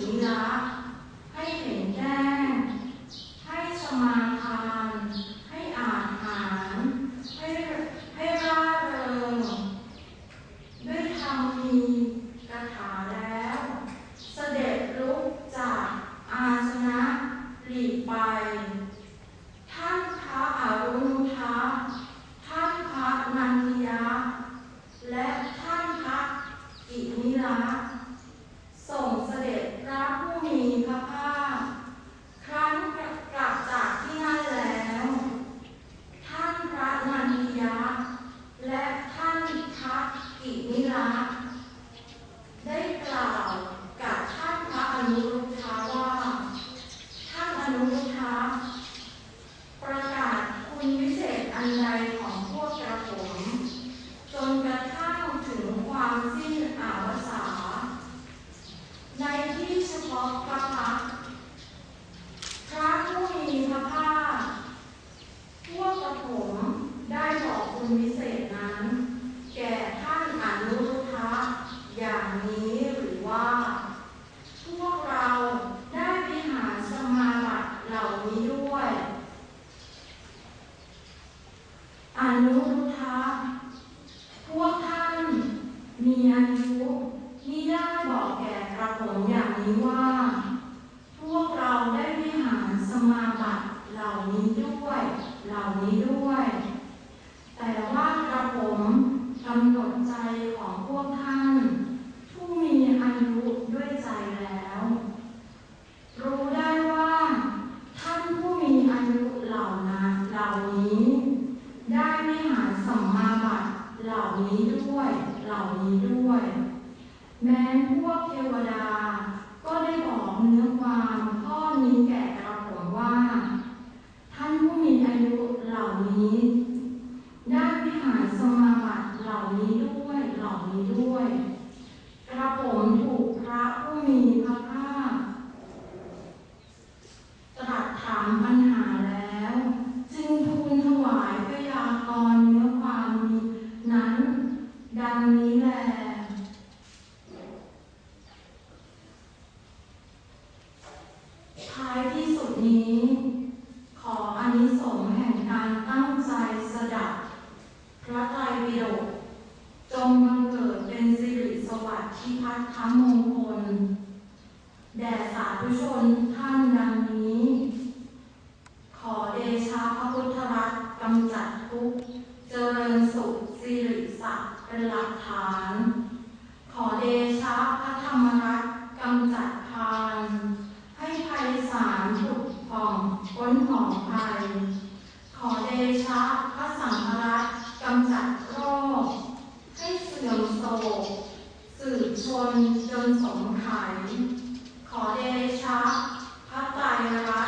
นิระให้เห็นแจ้งให้สมาทาน ให้อ่านหารให้ให้ร่าเริงด้วยธรรมมีกถาแล้ว เสด็จลุกจากอาสนะหลีกไป ท่านพระอรุณุทะท่านพระนันทิยะ และท่านพระกิมิระส่งเสด็จพระผู้มีพระภาค ครั้นกลับจากที่นั่นแล้ว ท่านพระนันทิยะ และท่านพระกิมิระได้กล่าวกับท่านพระอนุรุทธะว่า ท่านอนุรุทธะประกาศคุณวิเศษอันใดของพวกกระผม จนกระทั่งถึงความสิ้นอาวสาในที่เฉพาะพระพักตร์พระผู้มีพระภาค พวกกระผมได้บอกคุณวิเศษนั้น แก่ท่านอนุรุทธะ อย่างนี้หรือว่า พวกเราได้ไปหาสมาบัติเหล่านี้ด้วย อนุรุทธะพวกท่านมีอายุมิได้บอกแก่กระผมอย่างนี้ว่า พวกเราได้ไปหาสมาบัติเหล่านี้ด้วย เหล่านี้ด้วย แต่ว่ากระผมกำหนดใจของพวกท่าน ผู้มีอายุด้วยใจแล้ว รู้ได้ว่า ท่านผู้มีอายุเหล่านั้นเหล่านี้ ได้ไม่หาสัมมาบัติ เหล่านี้ด้วย เหล่านี้ด้วย แม้พวกเทวดา ก็ได้บอกเนื้อความข้อนี้แก่กระผมว่า ท่านผู้มีอายุเหล่านี้ ได้วิหารสมาบัติเหล่านี้ด้วย เหล่านี้ด้วยกระผมถูกพระผู้มีพระภาคตรัสถามปัญหา ดังนี้แลท้ายที่สุดนี้ ขออานิสงส์แห่งการตั้งใจสดับ พระไตรปิฎกจงบังเกิดเป็นสิริสวัสดิ์ที่พัฒนมงคล แด่สาธุชนท ระธรรมรัตกำจัดพานให้ภัยสารถูกผ่องพ้นหมองภัย ขอเดชะพระสังฆรัตกำจัดโรค ให้เสื่อมโศกสืบชนจนสมไขขอเดชะพระไตรรัต